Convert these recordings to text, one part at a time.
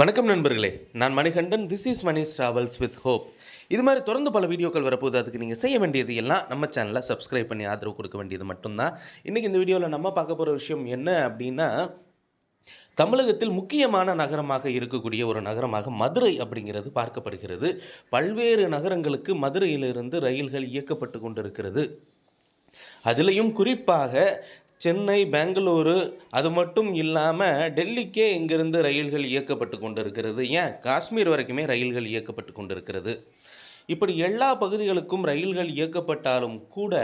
வணக்கம் நண்பர்களே நான் Manikandan this is Mani travels with hope இது மாதிரி தொடர்ந்து பல வீடியோக்கள் வரப்போகுது அதுக்கு நீங்கள் செய்ய வேண்டியது எல்லாம் நம்ம சேனலை சப்ஸ்கிரைப் பண்ணி ஆதரவு கொடுக்க வேண்டியது மட்டும்தான். இன்றைக்கி இந்த வீடியோவில் நம்ம பார்க்க போகிற விஷயம் என்ன அப்படின்னா தமிழகத்தில் முக்கியமான நகரமாக இருக்கக்கூடிய ஒரு நகரமாக மதுரை அப்படிங்கிறது பார்க்கப்படுகிறது. பல்வேறு நகரங்களுக்கு மதுரையிலிருந்து ரயில்கள் இயக்கப்பட்டு கொண்டிருக்கிறது. அதிலையும் குறிப்பாக சென்னை பெங்களூரு அது மட்டும் இல்லாமல் டெல்லிக்கே இங்கிருந்து ரயில்கள் இயக்கப்பட்டு கொண்டிருக்கிறது. ஏன்? காஷ்மீர் வரைக்குமே ரயில்கள் இயக்கப்பட்டு கொண்டிருக்கிறது. இப்படி எல்லா பகுதிகளுக்கும் ரயில்கள் இயக்கப்பட்டாலும் கூட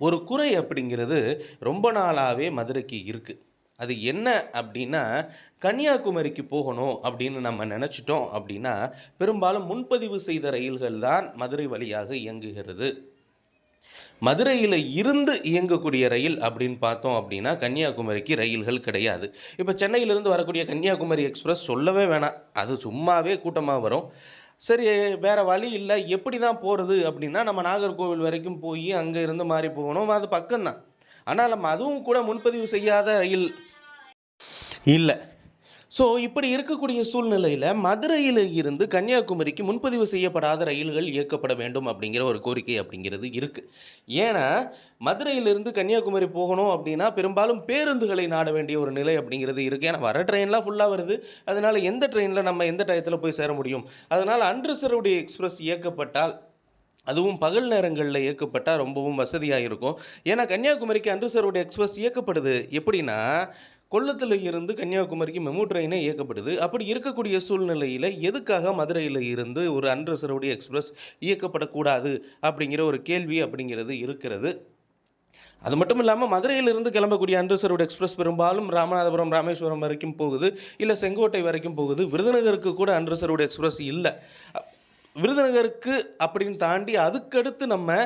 ஒரு குறை அப்படிங்கிறது ரொம்ப நாளாகவே மதுரைக்கு இருக்குது அது என்ன அப்படின்னா கன்னியாகுமரிக்கு போகணும் அப்படின்னு நம்ம நினச்சிட்டோம் அப்படின்னா பெரும்பாலும் முன்பதிவு செய்த ரயில்கள் தான் மதுரை வழியாக இயங்குகிறது. மதுரையில் இருந்து இயங்கக்கூடிய ரயில் அப்படின்னு பார்த்தோம் அப்படின்னா கன்னியாகுமரிக்கு ரயில்கள் கிடையாது. இப்போ சென்னையிலேருந்து வரக்கூடிய கன்னியாகுமரி எக்ஸ்பிரஸ் சொல்லவே வேணாம். அது சும்மாவே கூட்டமாக வரும். சரி வேறு வழி இல்லை. எப்படி தான் போகிறது அப்படின்னா நம்ம நாகர்கோவில் வரைக்கும் போய் அங்கே இருந்து மாறி போகணும். அது பக்கம்தான். ஆனால் நம்ம அதுவும் கூட முன்பதிவு செய்யாத ரயில் இல்லை. ஸோ இப்படி இருக்கக்கூடிய சூழ்நிலையில் மதுரையில் இருந்து கன்னியாகுமரிக்கு முன்பதிவு செய்யப்படாத ரயில்கள் இயக்கப்பட வேண்டும் அப்படிங்கிற ஒரு கோரிக்கை அப்படிங்கிறது இருக்குது ஏன்னா மதுரையிலிருந்து கன்னியாகுமரி போகணும் அப்படின்னா பெரும்பாலும் பேருந்துகளை நாட வேண்டிய ஒரு நிலை அப்படிங்கிறது இருக்குது ஏன்னா வர ட்ரெயின்லாம் ஃபுல்லாக வருது. அதனால் எந்த ட்ரெயினில் நம்ம எந்த டயத்தில் போய் சேர முடியும்? அதனால் அன்ரிசர்வ்டு எக்ஸ்பிரஸ் இயக்கப்பட்டால் அதுவும் பகல் நேரங்களில் இயக்கப்பட்டால் ரொம்பவும் வசதியாக இருக்கும். ஏன்னா கன்னியாகுமரிக்கு அன்ரிசர்வ்டு எக்ஸ்பிரஸ் இயக்கப்படுது. எப்படின்னா கொல்லத்தில் இருந்து கன்னியாகுமரிக்கு மெமு ட்ரெயினே இயக்கப்படுது. அப்படி இருக்கக்கூடிய சூழ்நிலையில் எதுக்காக மதுரையில் இருந்து ஒரு அன்ரிசர்வ்டு எக்ஸ்பிரஸ் இயக்கப்படக்கூடாது அப்படிங்கிற ஒரு கேள்வி அப்படிங்கிறது இருக்கிறது. அது மட்டும் இல்லாமல் மதுரையிலிருந்து கிளம்பக்கூடிய அன்ரிசர்வ்டு எக்ஸ்பிரஸ் பெரும்பாலும் ராமநாதபுரம் ராமேஸ்வரம் வரைக்கும் போகுது. இல்லை செங்கோட்டை வரைக்கும் போகுது. விருதுநகருக்கு கூட அன்ரிசர்வ்டு எக்ஸ்பிரஸ் இல்லை. விருதுநகருக்கு அப்படின்னு தாண்டி அதுக்கடுத்து நம்ம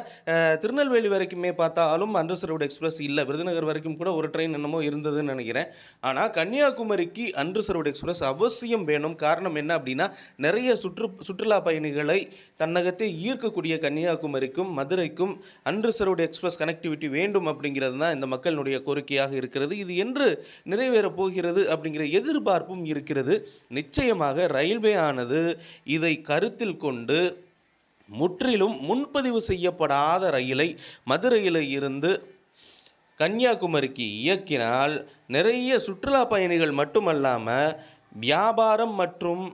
திருநெல்வேலி வரைக்குமே பார்த்தாலும் அன்ரிசர்வ்டு எக்ஸ்பிரஸ் இல்லை. விருதுநகர் வரைக்கும் கூட ஒரு ட்ரெயின் என்னமோ இருந்ததுன்னு நினைக்கிறேன். ஆனால் கன்னியாகுமரிக்கு அன்ரிசர்வ்டு எக்ஸ்பிரஸ் அவசியம் வேணும். காரணம் என்ன அப்படின்னா நிறைய சுற்று சுற்றுலா பயணிகளை தன்னகத்தை ஈர்க்கக்கூடிய கன்னியாகுமரிக்கும் மதுரைக்கும் அன்ரிசர்வ்டு எக்ஸ்பிரஸ் கனெக்டிவிட்டி வேண்டும் அப்படிங்கிறது தான் இந்த மக்களினுடைய கோரிக்கையாக இருக்கிறது. இது என்று நிறைவேறப் போகிறது அப்படிங்கிற எதிர்பார்ப்பும் இருக்கிறது. நிச்சயமாக ரயில்வே ஆனது இதை கருத்தில் கொண்டு முற்றிலும் முன்பதிவு செய்யப்படாத ரயிலை மதுரையில் இருந்து கன்னியாகுமரிக்கு இயக்கினால் நிறைய சுற்றுலா பயணிகள் மட்டுமல்லாமல் வியாபாரம் மற்றும்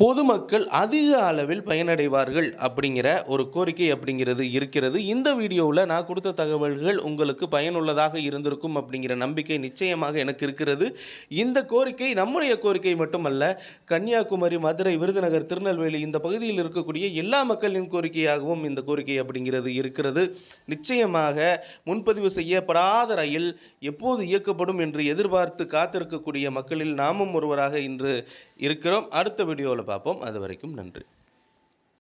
பொதுமக்கள் அதிக அளவில் பயனடைவார்கள் அப்படிங்கிற ஒரு கோரிக்கை அப்படிங்கிறது இருக்கிறது. இந்த வீடியோவில் நான் கொடுத்த தகவல்கள் உங்களுக்கு பயனுள்ளதாக இருந்திருக்கும் அப்படிங்கிற நம்பிக்கை நிச்சயமாக எனக்கு இருக்கிறது. இந்த கோரிக்கை நம்முடைய கோரிக்கை மட்டுமல்ல கன்னியாகுமரி மதுரை விருதுநகர் திருநெல்வேலி இந்த பகுதியில் இருக்கக்கூடிய எல்லா மக்களின் கோரிக்கையாகவும் இந்த கோரிக்கை அப்படிங்கிறது இருக்கிறது. நிச்சயமாக முன்பதிவு செய்யப்படாத ரயில் எப்போது இயக்கப்படும் என்று எதிர்பார்த்து காத்திருக்கக்கூடிய மக்களில் நாமும் ஒருவராக இன்று இருக்கிறோம். அடுத்த வீடியோவில் பார்ப்போம். அது வரைக்கும் நன்றி.